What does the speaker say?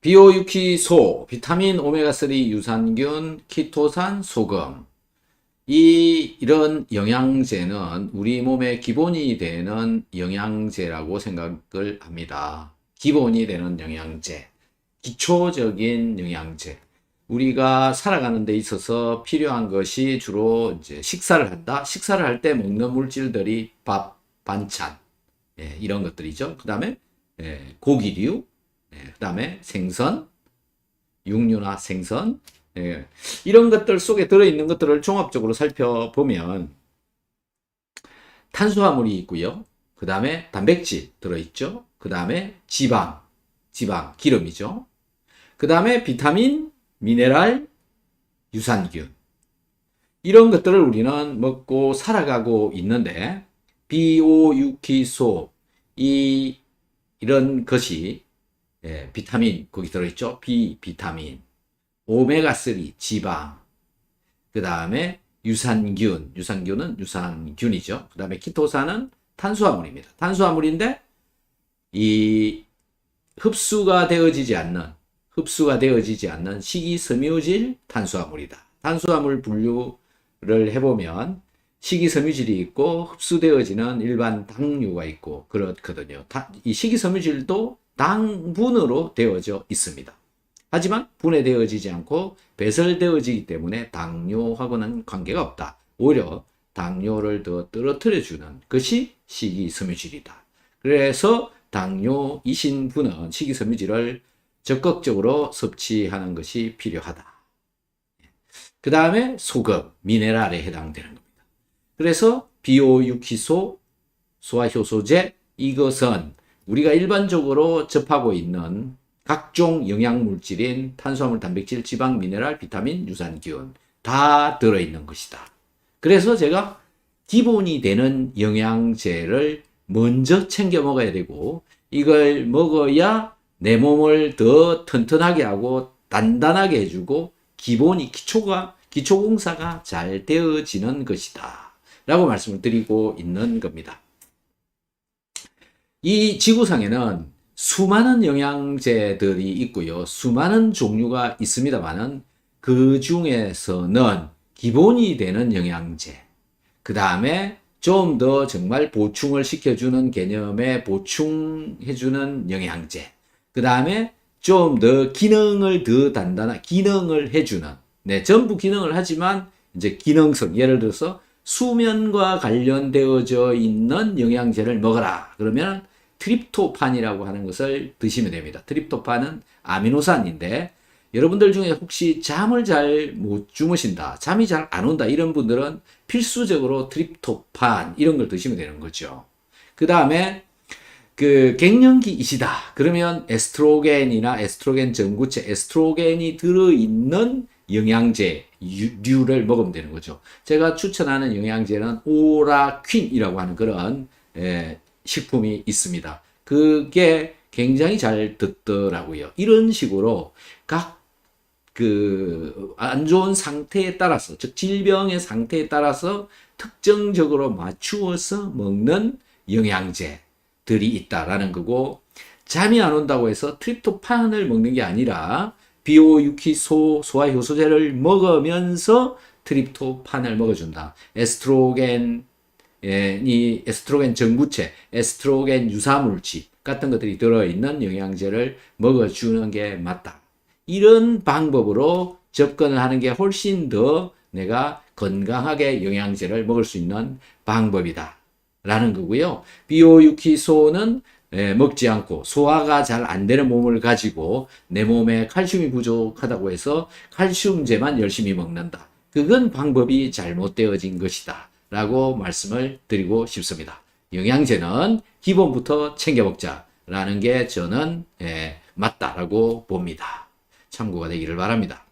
비오유키소, 비타민 오메가3 유산균, 키토산, 소금. 이, 이런 영양제는 우리 몸의 기본이 되는 영양제라고 생각을 합니다. 기본이 되는 영양제. 기초적인 영양제. 우리가 살아가는 데 있어서 필요한 것이 주로 이제 식사를 한다. 식사를 할 때 먹는 물질들이 밥, 반찬, 예, 이런 것들이죠. 그 다음에 예, 고기류, 그 다음에 생선, 육류나 생선, 예, 이런 것들 속에 들어있는 것들을 종합적으로 살펴보면 탄수화물이 있고요. 그 다음에 단백질 들어있죠. 그 다음에 지방, 지방, 기름이죠. 그 다음에 비타민, 미네랄, 유산균. 이런 것들을 우리는 먹고 살아가고 있는데, 비오유키소, 이, 이런 것이, 예, 비타민, 거기 들어있죠? 비, 비타민. 오메가 3, 지방. 그 다음에 유산균, 유산균은 유산균이죠. 그 다음에 키토산은 탄수화물입니다. 탄수화물인데, 이, 흡수가 되어지지 않는 흡수가 되어지지 않는 식이섬유질 탄수화물이다. 탄수화물 분류를 해보면 식이섬유질이 있고 흡수되어지는 일반 당류가 있고 그렇거든요. 이 식이섬유질도 당분으로 되어져 있습니다. 하지만 분해되어지지 않고 배설되어지기 때문에 당뇨하고는 관계가 없다. 오히려 당뇨를 더 떨어뜨려주는 것이 식이섬유질이다. 그래서 당뇨이신 분은 식이섬유질을 적극적으로 섭취하는 것이 필요하다. 그 다음에 소금, 미네랄에 해당되는 겁니다. 그래서 비오유키소, 소화효소제 이것은 우리가 일반적으로 접하고 있는 각종 영양물질인 탄수화물, 단백질, 지방, 미네랄, 비타민, 유산균 다 들어있는 것이다. 그래서 제가 기본이 되는 영양제를 먼저 챙겨 먹어야 되고 이걸 먹어야 내 몸을 더 튼튼하게 하고 단단하게 해주고 기본이 기초가 기초 공사가 잘 되어지는 것이다. 라고 말씀을 드리고 있는 겁니다. 이 지구상에는 수많은 영양제들이 있고요. 수많은 종류가 있습니다만은 그 중에서는 기본이 되는 영양제, 그 다음에 좀 더 정말 보충을 시켜주는 개념의 보충해주는 영양제, 그 다음에 좀 더 기능을 더 단단한 기능을 해주는 네 전부 기능을 하지만 이제 기능성 예를 들어서 수면과 관련되어져 있는 영양제를 먹어라 그러면 트립토판이라고 하는 것을 드시면 됩니다. 트립토판은 아미노산인데 여러분들 중에 혹시 잠을 잘 못 주무신다, 잠이 잘 안 온다 이런 분들은 필수적으로 트립토판 이런 걸 드시면 되는 거죠. 그 다음에 그 갱년기이시다. 그러면 에스트로겐이나 에스트로겐 전구체, 에스트로겐이 들어있는 영양제 류를 먹으면 되는 거죠. 제가 추천하는 영양제는 오라퀸이라고 하는 그런 에, 식품이 있습니다. 그게 굉장히 잘 듣더라고요. 이런 식으로 각 그 안 좋은 상태에 따라서 즉 질병의 상태에 따라서 특정적으로 맞추어서 먹는 영양제 들이 있다라는 거고 잠이 안 온다고 해서 트립토판을 먹는 게 아니라 비오 유키 소 소화효소제를 먹으면서 트립토판을 먹어준다. 에스트로겐 이 에스트로겐 전구체, 에스트로겐 유사물질 같은 것들이 들어있는 영양제를 먹어주는 게 맞다. 이런 방법으로 접근을 하는 게 훨씬 더 내가 건강하게 영양제를 먹을 수 있는 방법이다. 라는 거고요. 비오유키소는 예, 먹지 않고 소화가 잘 안 되는 몸을 가지고 내 몸에 칼슘이 부족하다고 해서 칼슘제만 열심히 먹는다. 그건 방법이 잘못되어진 것이다. 라고 말씀을 드리고 싶습니다. 영양제는 기본부터 챙겨 먹자라는 게 저는 예, 맞다라고 봅니다. 참고가 되기를 바랍니다.